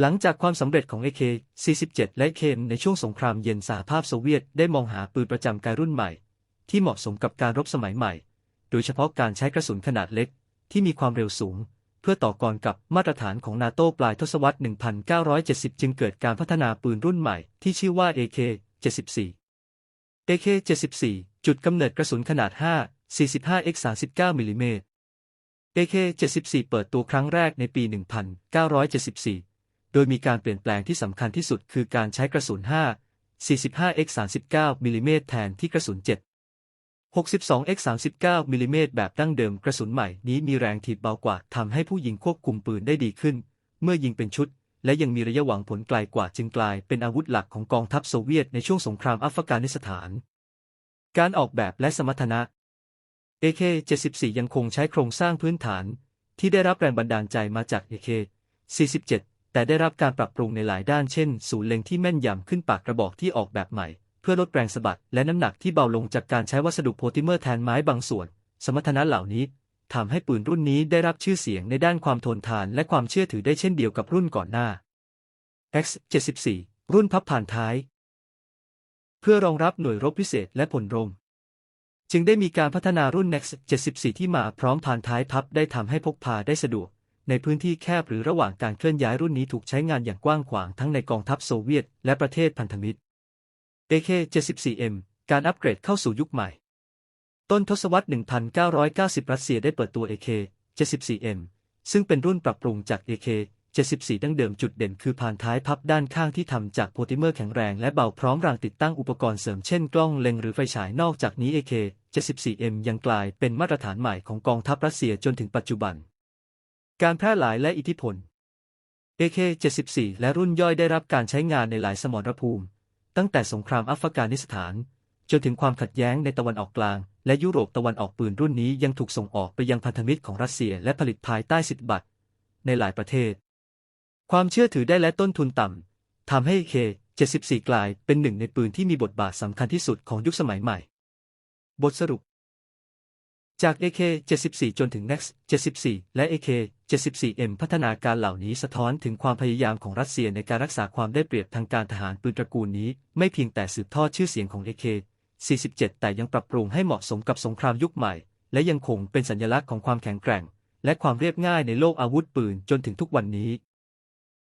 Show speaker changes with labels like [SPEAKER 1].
[SPEAKER 1] หลังจากความสำเร็จของ AK-47 และ KM ในช่วงสงครามเย็นสหภาพโซเวียตได้มองหาปืนประจำกายรุ่นใหม่ ที่เหมาะสมกับการรบสมัยใหม่ โดยเฉพาะการใช้กระสุนขนาดเล็ก ที่มีความเร็วสูง เพื่อต่อกรกับมาตรฐานของนาโต้ปลายทศวรรษ 1970 จึงเกิดการพัฒนาปืนรุ่นใหม่ที่ชื่อว่า AK-74 AK-74 จุดกำเนิดกระสุนขนาด 5 45x 39มิลลิเมตร AK-74 เปิดตัวครั้งแรกในปี 1974 โดยมีการเปลี่ยนแปลงที่สำคัญที่สุดคือการใช้กระสุน 5 45x 39มิลลิเมตรแทนที่กระสุน 7 62x 39มิลลิเมตรแบบดั้งเดิมกระสุนใหม่นี้มีแรงถีบเบากว่าทำให้ผู้ยิงควบคุมปืนได้ดีขึ้น เมื่อยิงเป็นชุด และยังมีระยะหวังผลไกลกว่าจึงกลายเป็นอาวุธหลักของกองทัพโซเวียตในช่วงสงครามอัฟกานิสถาน การออกแบบและสมรรถนะ AK-74 ยังคงใช้โครงสร้างพื้นฐาน ที่ได้รับแรงบันดาลใจมาจาก AK-47 แต่ได้รับการปรับปรุงในหลายด้านเช่น ศูนย์เล็งที่แม่นยำขึ้นปากกระบอกที่ออกแบบใหม่ เพื่อลดแรงสะบัดและน้ำหนักที่เบาลงจากการใช้วัสดุโพลิเมอร์แทนไม้บางส่วน สมรรถนะเหล่านี้ทำให้ปืนรุ่นนี้ได้รับชื่อเสียงในด้านความทนทานและความเชื่อถือได้เช่นเดียวกับรุ่นก่อนหน้า X74 รุ่นพับผ่านท้าย เพื่อรองรับหน่วยรบพิเศษและผลรม จึงได้มีการพัฒนารุ่น Next 74 ที่มาพร้อมผ่านท้ายพับได้ทำให้พกพาได้สะดวก ในพื้นที่แคบหรือระหว่างการเคลื่อนย้ายรุ่นนี้ถูกใช้งานอย่างกว้างขวางทั้งในกองทัพโซเวียตและประเทศพันธมิตร AK-74M การอัปเกรดเข้าสู่ยุคใหม่ ต้นทศวรรษ 1990 รัสเซียได้เปิดตัว AK-74M ซึ่งเป็นรุ่นปรับปรุงจาก AK-74 ดั้งเดิมจุดเด่นคือผ่านท้ายพับด้านข้างที่ทำจากโพลิเมอร์แข็งแรงและเบาพร้อมรางติดตั้งอุปกรณ์เสริมเช่นกล้องเล็งหรือไฟฉายนอกจากนี้ AK-74M ยังกลายเป็นมาตรฐานใหม่ของกองทัพรัสเซียจนถึงปัจจุบัน การแพร่หลายและอิทธิพล AK-74 และรุ่นย่อยได้รับการใช้งานในหลายสมรภูมิ ตั้งแต่สงครามอัฟกานิสถาน จนถึงความขัดแย้งในตะวันออกกลาง และยุโรปตะวันออกปืนรุ่นนี้ยังถูกส่งออกไปยังพันธมิตรของรัสเซียและผลิตภายใต้สิทธิบัตรในหลายประเทศ ความเชื่อถือได้และต้นทุนต่ำทำให้ AK-74 กลายเป็นหนึ่งในปืนที่มีบทบาทสำคัญที่สุดของยุคสมัยใหม่ บทสรุป จาก AK-74 จนถึง Next 74 และ AK-74M พัฒนาการเหล่านี้สะท้อนถึงความพยายามของรัสเซียในการรักษาความได้เปรียบทางการทหารปืนตระกูลนี้ ไม่เพียงแต่สืบทอดชื่อเสียงของ AK-47 แต่ยังปรับปรุงให้เหมาะสมกับสงครามยุคใหม่ และยังคงเป็นสัญลักษณ์ของความแข็งแกร่ง และความเรียบง่ายในโลกอาวุธปืนจนถึงทุกวันนี้